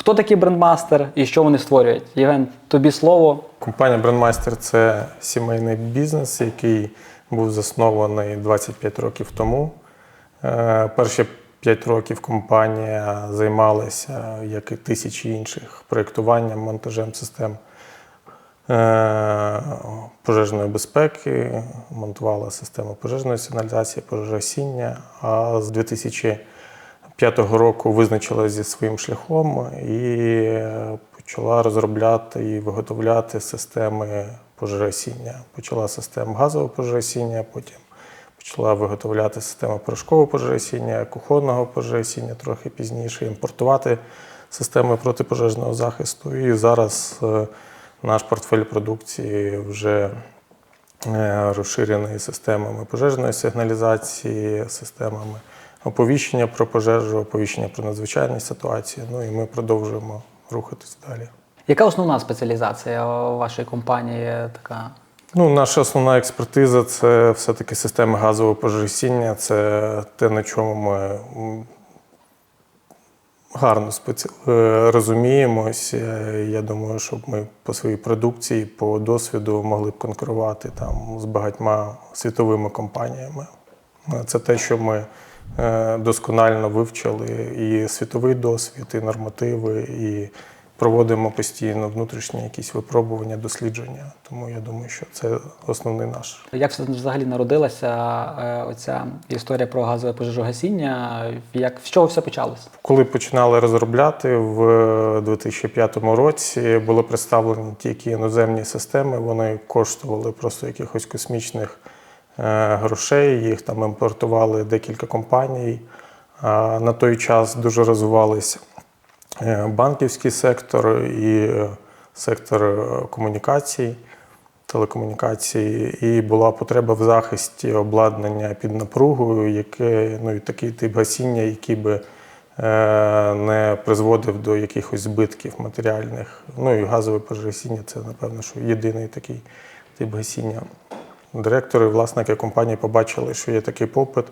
Хто такий брендмастер і що вони створюють? Євген, тобі слово. Компанія Brandmaster – це сімейний бізнес, який був заснований 25 років тому. Е, Перші 5 років компанія займалася, як і тисячі інших, проєктуванням, монтажем систем е, пожежної безпеки, монтувала систему пожежної сигналізації, пожежогасіння. А з 2005 року визначилася зі своїм шляхом і почала розробляти і виготовляти системи пожежогасіння. Почала систему газового пожежогасіння, потім почала виготовляти систему порошкового пожежогасіння, кухонного пожежогасіння трохи пізніше, імпортувати системи протипожежного захисту. І зараз е, наш портфель продукції вже е, розширений системами пожежної сигналізації, системами оповіщення про пожежу, оповіщення про надзвичайні ситуації. Ну і ми продовжуємо рухатись далі. Яка основна спеціалізація вашої компанії? Така Ну, наша основна експертиза це все-таки системи газового пожежогасіння. Це те, на чому ми гарно спеці... е, розуміємось. Е, Я думаю, щоб ми по своїй продукції, по досвіду могли б конкурувати там з багатьма світовими компаніями. Е, Це те, що ми досконально вивчили і світовий досвід, і нормативи, і проводимо постійно внутрішні якісь випробування, дослідження. Тому я думаю, що це основний наш. як взагалі народилася е, оця історія про газове пожежогасіння? Як з чого все почалося? Коли починали розробляти в 2005 році, були представлені тільки іноземні системи. Вони коштували просто якихось космічних е, грошей. Їх там імпортували декілька компаній. На той час дуже розвивалися е, банківський сектор і е, сектор е, комунікацій, телекомунікацій, і була потреба в захисті обладнання під напругою, яке ну і такий тип гасіння, який би е, не призводив до якихось збитків матеріальних. Ну і газове пожежогасіння це, напевно, що єдиний такий тип гасіння. Директори, власники компанії побачили, що є такий попит,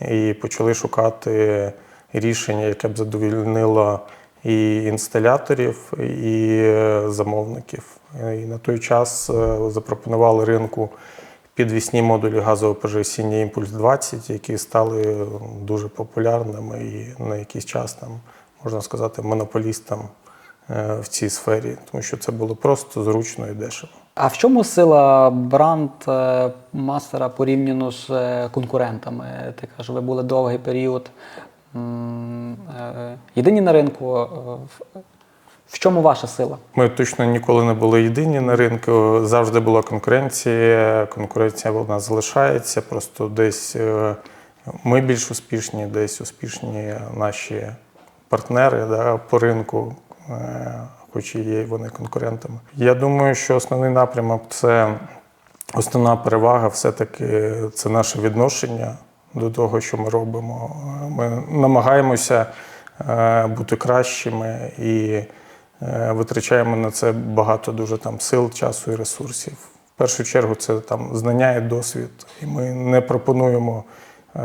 і почали шукати рішення, яке б задовільнило і інсталяторів, і е, замовників. І на той час е, запропонували ринку підвісні модулі газового пожежогасіння Імпульс 20, які стали дуже популярними і на якийсь час там, можна сказати, монополістом е, в цій сфері, тому що це було просто зручно і дешево. А в чому сила бранд е, мастера порівняно з е, конкурентами? Ти кажеш, ви були довгий період е, єдині на ринку. В- чому ваша сила? Ми точно ніколи не були єдині на ринку. Завжди була конкуренція. Конкуренція вона залишається. Просто десь ми більш успішні, десь успішні наші партнери да, по ринку, хоч і є вони конкурентами. Я думаю, що основний напрямок це основна перевага, все-таки це наше відношення до того, що ми робимо. Ми намагаємося е, бути кращими і е, витрачаємо на це багато дуже там сил, часу і ресурсів. В першу чергу це там знання і досвід. І ми не пропонуємо е,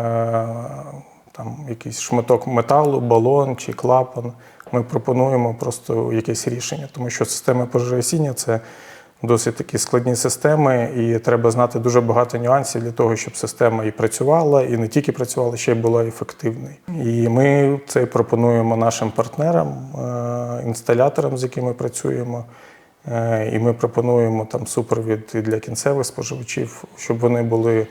там якийсь шматок металу, балон чи клапан. Ми пропонуємо просто якесь рішення, тому що системи пожежогасіння – це досить такі складні системи, і треба знати дуже багато нюансів для того, щоб система і працювала, і не тільки працювала, ще й була ефективною. І ми це пропонуємо нашим партнерам, е, інсталяторам, з якими працюємо. Е, І ми пропонуємо там супровід для кінцевих споживачів, щоб вони були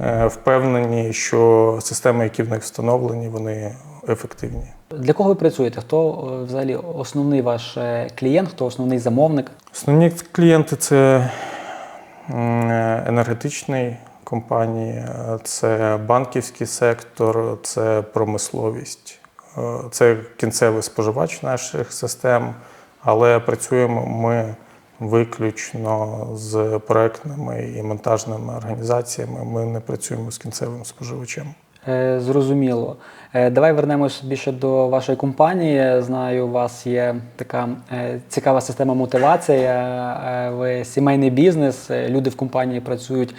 е, впевнені, що системи, які в них встановлені, вони ефективні. Для кого ви працюєте? Хто е, взагалі основний ваш е, клієнт, хто основний замовник? Основні клієнти це енергетичні компанії, е, це банківський сектор, це промисловість, Е, це кінцевий споживач наших систем, але працюємо ми виключно з проектними і монтажними організаціями. Ми не працюємо з кінцевим споживачем. Е, Зрозуміло. Е, Давай вернемось більше до вашої компанії. Знаю, у вас є така е, цікава система мотивації. Ви сімейний бізнес, люди в компанії працюють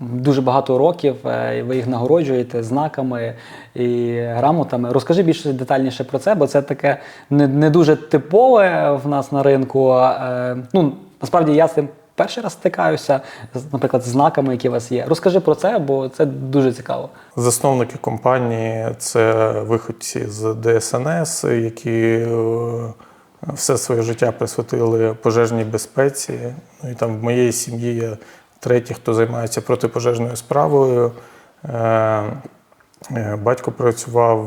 дуже багато років. і Ви їх нагороджуєте знаками і грамотами. Розкажи більше детальніше про це, бо це таке не, дуже типове в нас на ринку. Ну, насправді я з цим перший раз стикаюся, з, наприклад, з знаками, які у вас є. Розкажи про це, бо це дуже цікаво. Засновники компанії це виходці з ДСНС, які е, все своє життя присвятили пожежній безпеці. Ну і там в моєї сім'ї є третій, хто займається протипожежною справою. Е, е, Батько працював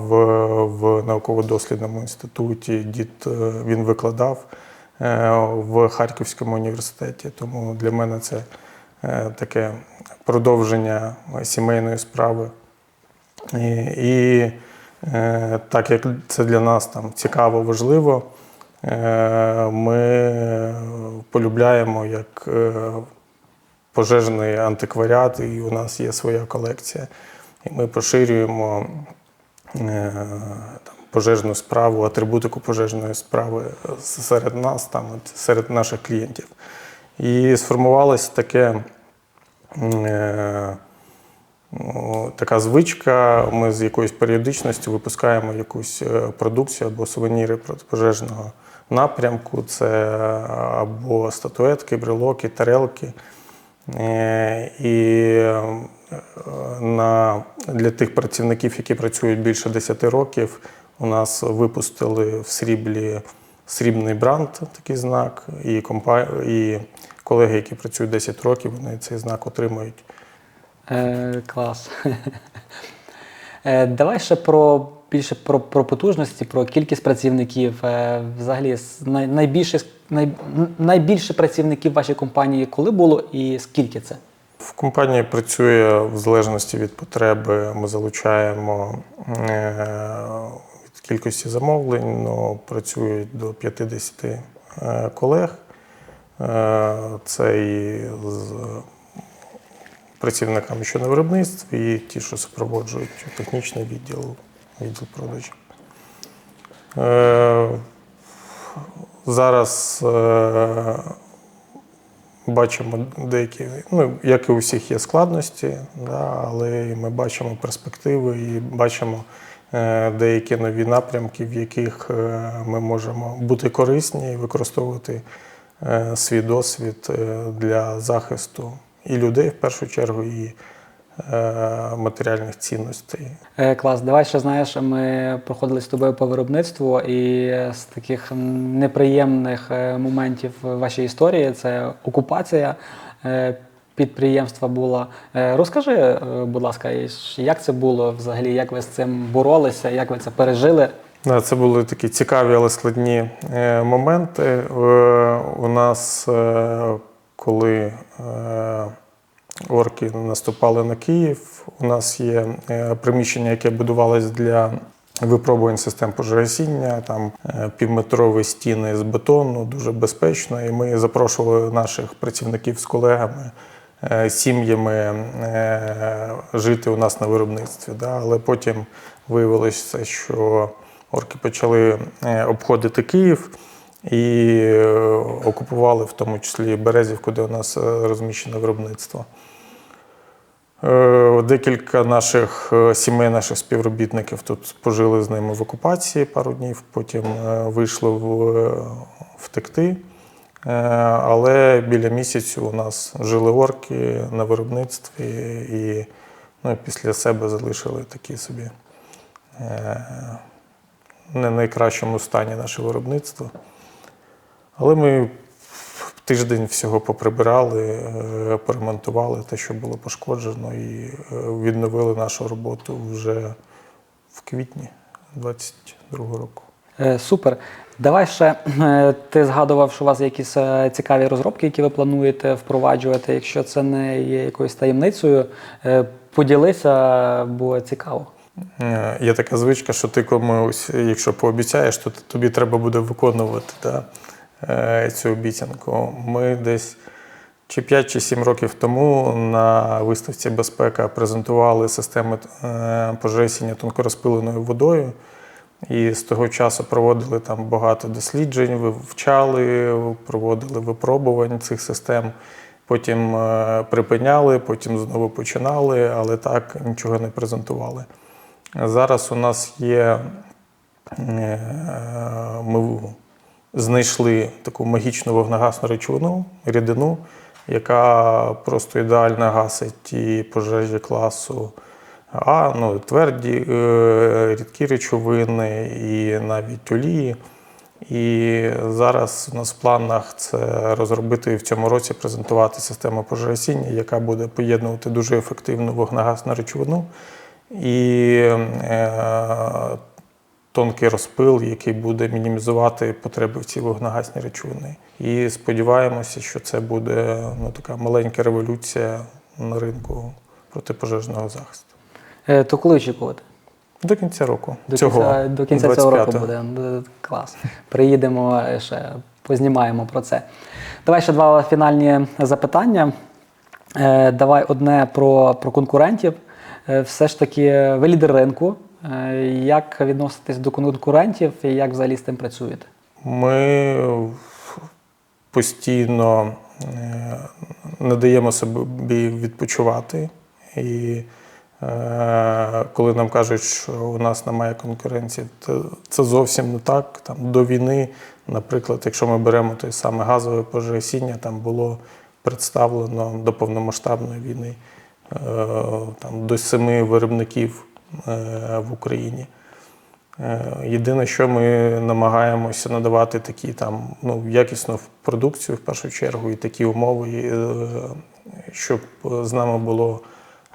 в, науково-дослідному інституті, дід він викладав в Харківському університеті. Тому для мене це е, таке продовження сімейної справи. І, і е, так як це для нас там цікаво, важливо, е, ми полюбляємо як е, пожежний антикваріат, і у нас є своя колекція. І ми поширюємо е, там, пожежну справу, атрибутику пожежної справи серед нас, там, серед наших клієнтів. І сформувалось таке. е, Ну, така звичка. Ми з якоюсь періодичністю випускаємо якусь е, продукцію або сувеніри протипожежного напрямку. Це або статуетки, брелоки, тарелки. Е, І е, на, для тих працівників, які працюють більше 10 років, у нас випустили в сріблі срібний бранд, такий знак, і, компа... і колеги, які працюють 10 років, вони цей знак отримують. Е, клас. Е, давай ще про більше про, про потужності, про кількість працівників. Е, взагалі, най, найбільше, най, найбільше працівників в вашій компанії коли було і скільки це? В компанії працює в залежності від потреби. Ми залучаємо е, від кількості замовлень, ну, працюють до 50 е, колег. Е, Це і з працівниками, що на виробництві, і ті, що супроводжують технічний відділ, відділ продажів. Е, Зараз бачимо деякі, ну, як і у всіх є складності, да, але ми бачимо перспективи і бачимо е, деякі нові напрямки, в яких е, ми можемо бути корисні і використовувати е, свій досвід для захисту і людей в першу чергу, і матеріальних цінностей. Е, клас, давай ще знаєш, ми проходили з тобою по виробництву, і з таких неприємних е, моментів в вашій історії це окупація е, підприємства була. Е, Розкажи, е, будь ласка, як це було взагалі, як ви з цим боролися, як ви це пережили? Це були такі цікаві, але складні е, моменти. Е, у нас, е, коли е, орки наступали на Київ, у нас є е, приміщення, яке будувалось для випробувань систем пожежогасіння, там е, півметрові стіни з бетону, дуже безпечно. І ми запрошували наших працівників з колегами. е, Сім'ями жити у нас на виробництві. Да? Але потім виявилося, що орки почали обходити Київ і окупували в тому числі Березівку, де у нас розміщене виробництво. Е, Декілька наших е, сімей, наших співробітників тут пожили з ними в окупації пару днів, потім е, вийшло в, втекти. Але біля місяцю у нас жили орки на виробництві і ну, після себе залишили такі собі не найкращому стані наше виробництво. Але ми тиждень всього поприбирали, е, поремонтували те, що було пошкоджено, і е, відновили нашу роботу вже в квітні 2022 року. Е, Супер. Давай ще ти згадував, що у вас є якісь цікаві розробки, які ви плануєте впроваджувати. Якщо це не є якоюсь таємницею, поділися, бо цікаво. Є така звичка, що ти комусь, якщо пообіцяєш, то тобі треба буде виконувати да, цю обіцянку. Ми десь чи 5 чи 7 років тому на виставці безпека презентували системи е, пожежогасіння тонкорозпиленою водою. І з того часу проводили там багато досліджень, вивчали, проводили випробувань цих систем. Потім е, припиняли, потім знову починали, але так нічого не презентували. Зараз у нас є, е, ми знайшли таку магічну вогнегасну речовину, рідину, яка просто ідеально гасить ті пожежі класу А, ну, тверді, е, рідкі речовини і навіть олії. І зараз у нас в планах це розробити і в цьому році презентувати систему пожежогасіння, яка буде поєднувати дуже ефективну вогнегасну речовину і е, тонкий розпил, який буде мінімізувати потреби в цій вогнегасній речовини. І сподіваємося, що це буде ну, така маленька революція на ринку протипожежного захисту. Е, То коли очікувати? До кінця року. До цього, кінця, до кінця цього року буде. Клас. Приїдемо е, ще познімаємо про це. Давай ще два фінальні запитання. Е, Давай одне про, про конкурентів. Е, Все ж таки, ви лідер ринку. Е, Як відноситесь до конкурентів і як взагалі з тим працюєте? Ми постійно не даємо собі відпочивати. І е, коли нам кажуть, що у нас немає конкуренції, це зовсім не так. Там, до війни, наприклад, якщо ми беремо той саме газове пожежогасіння, там було представлено до повномасштабної війни е, там, до семи виробників в Україні. Е, Єдине, що ми намагаємося надавати такі там ну, якісну продукцію в першу чергу і такі умови, е, щоб з нами було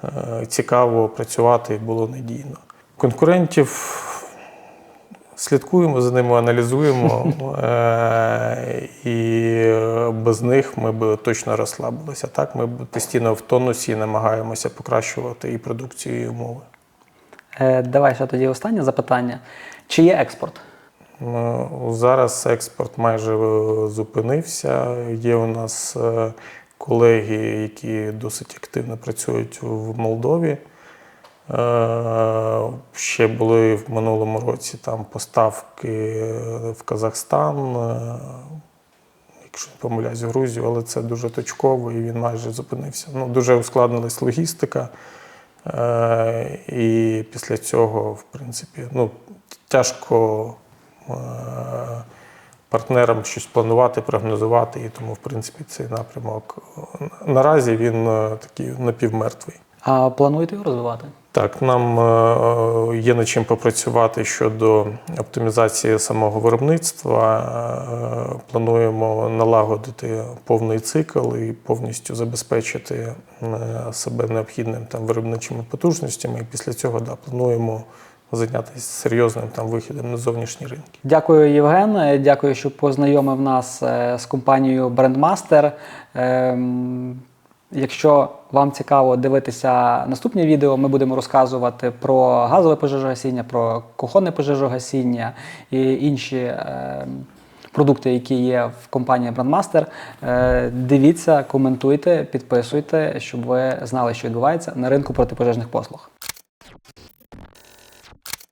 е, цікаво працювати і було надійно. Конкурентів слідкуємо за ними, аналізуємо, е, і без них ми б точно розслабилися. Так, ми б постійно в тонусі намагаємося покращувати і продукцію, і умови. Е, Давай ще тоді останнє запитання. Чи є експорт? Ну, Зараз експорт майже е, зупинився. Є у нас е, колеги, які досить активно працюють в Молдові. Ще були в минулому році там поставки в Казахстан, якщо не помиляюсь, в Грузію, але це дуже точково і він майже зупинився. Ну, дуже ускладнилась логістика. Е, І після цього, в принципі, ну, тяжко е, партнерам щось планувати, прогнозувати, і тому, в принципі, цей напрямок наразі він е, такий напівмертвий. А плануєте його розвивати? Так, нам е, є над чим попрацювати щодо оптимізації самого виробництва. Е, Плануємо налагодити повний цикл і повністю забезпечити е, себе необхідним там виробничими потужностями. І після цього да, плануємо зайнятися серйозним там вихідом на зовнішні ринки. Дякую, Євген. Е, Дякую, що познайомив нас е, з компанією Brandmaster. Якщо вам цікаво дивитися наступні відео, ми будемо розказувати про газове пожежогасіння, про кухонне пожежогасіння і інші е, продукти, які є в компанії Brandmaster. Е, Дивіться, коментуйте, підписуйте, щоб ви знали, що відбувається на ринку протипожежних послуг.